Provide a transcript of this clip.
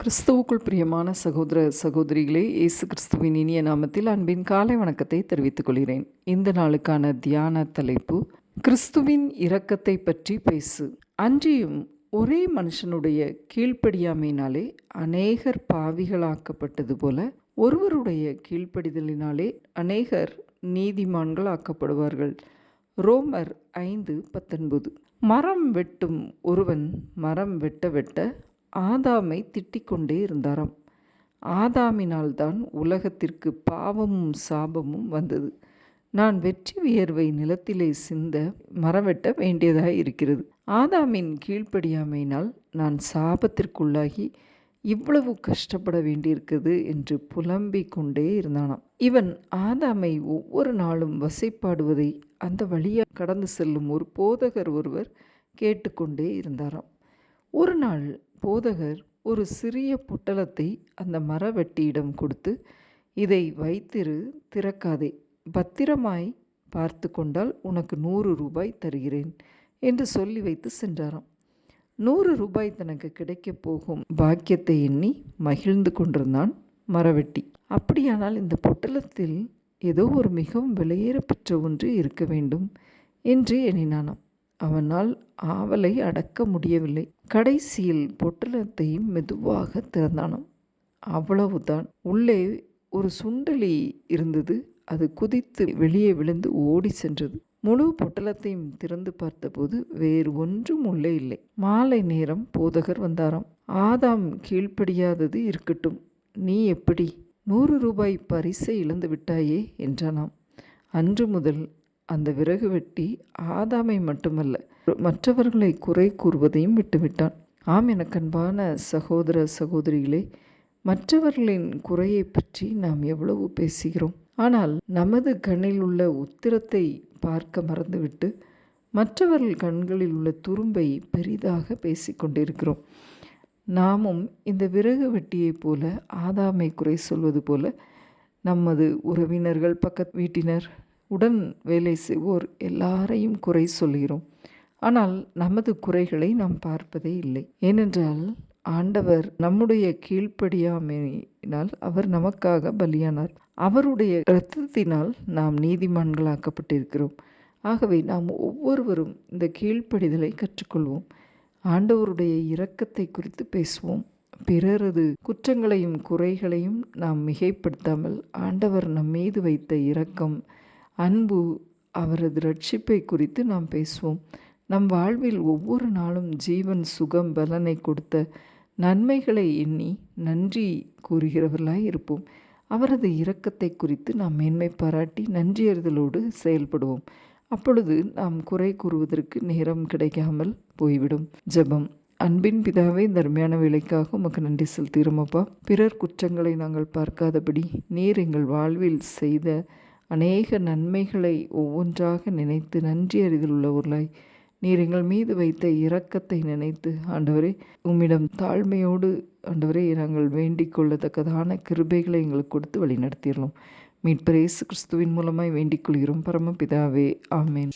கிறிஸ்துவுக்குள் பிரியமான சகோதர சகோதரிகளே இயேசு கிறிஸ்துவின் இனிய நாமத்தில் அன்பின் காலை வணக்கத்தை தெரிவித்துக் கொள்கிறேன். இந்த நாளுக்கான தியான தலைப்பு கிறிஸ்துவின் இரக்கத்தை பற்றி பேசு. அன்றியும் ஒரே மனுஷனுடைய கீழ்ப்படியாமையினாலே அநேகர் பாவிகளாக்கப்பட்டது போல ஒருவருடைய கீழ்ப்படிதலினாலே அநேகர் நீதிமான்கள் ஆக்கப்படுவார்கள் ரோமர் ஐந்து பத்தொன்பது மரம் வெட்டும் ஒருவன் மரம் வெட்ட வெட்ட ஆதாமை திட்டிக் கொண்டே இருந்தாராம். ஆதாமினால்தான் உலகத்திற்கு பாவமும் சாபமும் வந்தது. நான் வெற்றி வியர்வை நிலத்திலே சிந்த மரவெட்ட வேண்டியதாக இருக்கிறது. ஆதாமின் கீழ்ப்படியாமையினால் நான் சாபத்திற்குள்ளாகி இவ்வளவு கஷ்டப்பட வேண்டியிருக்கிறது என்று புலம்பிக் கொண்டே இருந்தானாம். இவன் ஆதாமை ஒவ்வொரு நாளும் வசைப்பாடுவதை அந்த வழியாக கடந்து செல்லும் ஒரு போதகர் ஒருவர் கேட்டுக்கொண்டே இருந்தாராம். ஒரு நாள் போதகர் ஒரு சிறிய பொட்டலத்தை அந்த மரவெட்டியிடம் கொடுத்து இதை வைத்திரு திறக்காதே. பத்திரமாய் பார்த்து கொண்டால் உனக்கு நூறு ரூபாய் தருகிறேன் என்று சொல்லி வைத்து சென்றாராம். நூறு ரூபாய் தனக்கு கிடைக்கப் போகும் பாக்கியத்தை எண்ணி மகிழ்ந்து கொண்டிருந்தான் மரவெட்டி. அப்படியானால் இந்த பொட்டலத்தில் ஏதோ ஒரு மிகவும் விலையேறப்பெற்ற ஒன்று இருக்க வேண்டும் என்று எண்ணினானாம். அவனால் ஆவலை அடக்க முடியவில்லை. கடைசியில் பொட்டலத்தை மெதுவாக திறந்தானாம். அவ்வளவுதான். உள்ளே ஒரு சுண்டலி இருந்தது. அது குதித்து வெளியே விழுந்து ஓடி சென்றது. முழு பொட்டலத்தையும் திறந்து பார்த்தபோது வேறு ஒன்றும் உள்ளே இல்லை. மாலை நேரம் போதகர் வந்தாராம். ஆதாம் கீழ்ப்படியாதது இருக்கட்டும். நீ எப்படி? நூறு ரூபாய் பரிசை இழந்து விட்டாயே என்றானாம். அன்று முதல் அந்த விறகு வெட்டி ஆதாமை மட்டுமல்ல மற்றவர்களை குறை கூறுவதையும் விட்டுவிட்டான். ஆம் எனக்கு அன்பான சகோதர சகோதரிகளே மற்றவர்களின் குறையை பற்றி நாம் எவ்வளவு பேசுகிறோம்? ஆனால் நமது கண்ணில் உள்ள உத்திரத்தை பார்க்க மறந்துவிட்டு மற்றவர்கள் கண்களில் உள்ள துரும்பை பெரிதாக பேசிக்கொண்டிருக்கிறோம் நாமும் இந்த விறகு வெட்டியைப் போல ஆதாமை குறை சொல்வது போல நமது உறவினர்கள் பக்க வீட்டினர் உடன் வேலை செய்வோர் எல்லாரையும் குறை சொல்கிறோம். ஆனால் நமது குறைகளை நாம் பார்ப்பதே இல்லை. ஏனென்றால் ஆண்டவர் நம்முடைய கீழ்ப்படியாமையினால் அவர் நமக்காக பலியானார். அவருடைய இரத்தத்தினால் நாம் நீதிமான்களாக்கப்பட்டிருக்கிறோம். ஆகவே நாம் ஒவ்வொருவரும் இந்த கீழ்ப்படிதலை கற்றுக்கொள்வோம். ஆண்டவருடைய இரக்கத்தை குறித்து பேசுவோம். பிறரது குற்றங்களையும் குறைகளையும் நாம் மிகைப்படுத்தாமல் ஆண்டவர் நம் மீது வைத்த இரக்கம் அன்பு அவரது ரட்சிப்பை குறித்து நாம் பேசுவோம். நம் வாழ்வில் ஒவ்வொரு நாளும் ஜீவன் சுகம் பலனை கொடுத்த நன்மைகளை எண்ணி நன்றி கூறுகிறவர்களாய் இருப்போம். அவரது இரக்கத்தை குறித்து நாம் மேன்மை பாராட்டி நன்றியறிதலோடு செயல்படுவோம். அப்பொழுது நாம் குறை கூறுவதற்கு நேரம் கிடைக்காமல் போய்விடும். ஜெபம். அன்பின் பிதாவே தர்மையான வேலைக்காக உமக்கு நன்றி செலுத்துகிறோமப்பா பிறர் குற்றங்களை நாங்கள் பார்க்காதபடி நீர் எங்கள் வாழ்வில் செய்த அநேக நன்மைகளை ஒவ்வொன்றாக நினைத்து நன்றி அறிதல் உள்ளவர்களாய் நீர் எங்கள் மீது வைத்த இரக்கத்தை நினைத்து ஆண்டவரே உம்மிடம் தாழ்மையோடு ஆண்டவரே நாங்கள் வேண்டிக் கொள்ளத்தக்கதான கிருபைகளை எங்களுக்கு கொடுத்து வழிநடத்திடலாம் மீட்பரேசு கிறிஸ்துவின் மூலமாய் வேண்டிக் கொள்கிறோம். பரமபிதாவே ஆமேன்.